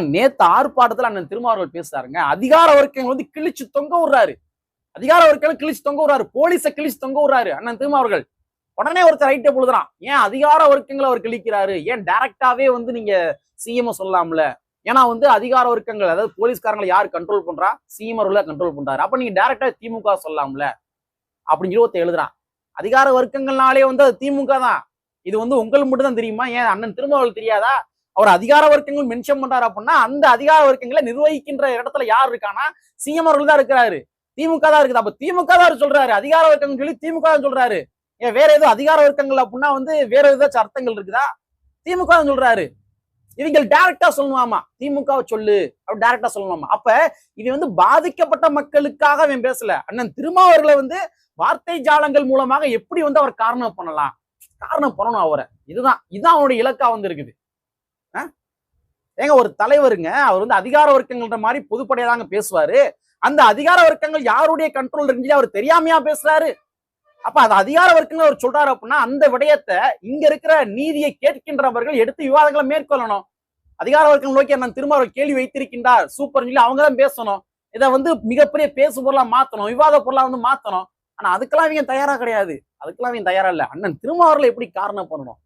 நேத்து ஆர்ப்பாட்டத்துல அண்ணன் திருமாவர்கள் பேசுறாருங்க. அதிகார வர்க்கங்கள் வந்து கிழிச்சு தொங்க விடுறாரு. அதிகார வர்க்கங்கள் கிழிச்சு தொங்க விடுறாரு. போலீஸை கிழிச்சு தொங்க விடுறாரு அண்ணன் திருமாவர்கள் உடனே ஒருத்தர் ரைட்டை பொழுதுறான். ஏன் அதிகார வர்க்கங்களை அவர் கிழிக்கிறாரு? ஏன் டைரக்டாவே வந்து நீங்க சிஎம் சொல்லலாம்ல ஏன்னா வந்து அதிகார வர்க்கங்கள் அதாவது போலீஸ்காரங்களை யார் கண்ட்ரோல் பண்றா? சிஎம் அவர்கள கண்ட்ரோல் பண்றாரு. அப்ப நீங்க டைரக்டா திமுக சொல்லலாம்ல அப்படின்னு சொல்லி ஒருத்தர் எழுதுறான். அதிகார வர்க்கங்கள்னாலே வந்து அது திமுக தான். இது வந்து உங்களுக்கு மட்டும் தான் தெரியுமா? ஏன் அண்ணன் திருமாவர்கள் தெரியாதா? அவர் அதிகார வர்க்கங்கள் மென்ஷன் பண்றாரு அப்படின்னா அந்த அதிகார வர்க்கங்களை நிர்வகிக்கின்ற இடத்துல யார் இருக்கானா சிஎம் அவர்கள் தான் இருக்கிறாரு. திமுக தான் இருக்குது. அப்ப திமுக தான் சொல்றாரு. அதிகார வர்க்கங்கள் சொல்லி திமுக தான் சொல்றாரு. ஏன் வேற ஏதோ அதிகார வர்க்கங்கள் அப்படின்னா வந்து வேற ஏதாச்சும் அர்த்தங்கள் இருக்குதா? திமுக தான் சொல்றாரு. இவங்க டைரக்டா சொல்லணுமாமா? திமுக சொல்லு. அப்படி டைரக்டா சொல்லணுமாமா? அப்ப இவன் வந்து பாதிக்கப்பட்ட மக்களுக்காக அவன் பேசல. அண்ணன் திருமாவர்களை வந்து வார்த்தை ஜாலங்கள் மூலமாக எப்படி வந்து அவர் காரணம் பண்ணலாம்? காரணம் பண்ணணும் அவரை. இதுதான் இதுதான் அவனுடைய இலக்கா வந்து இருக்குது ஏங்க ஒரு தலைவருங்க அவர் வந்து அதிகார வர்க்கங்கள்ன்ற மாதிரி பொதுப்படையா தாங்க பேசுவாரு. அந்த அதிகார வர்க்கங்கள் யாருடைய கண்ட்ரோல் இருக்குன்னு அவர் தெரியாமையா பேசுறாரு. அப்ப அது அதிகார வர்க்கங்கள் அவர் சொல்றாரு அப்படின்னா அந்த விடயத்தை இங்க இருக்கிற நீதியை கேட்கின்றவர்கள் எடுத்து விவாதங்களை மேற்கொள்ளணும். அதிகார வர்க்கம் நோக்கி நான் திரும்ப அவர் கேள்வி வைத்திருக்கின்றார். சூப்பர் சொல்லி அவங்க தான் பேசணும். இதை வந்து மிகப்பெரிய பேசு பொருளா மாத்தணும் விவாத பொருளா வந்து மாத்தணும். ஆனா அதுக்கெல்லாம் இவங்க தயாரா கிடையாது. அதுக்கெல்லாம் இவங்க தயாரா இல்ல. அண்ணன் திருமாவர்களை எப்படி காரணம் பண்ணணும்?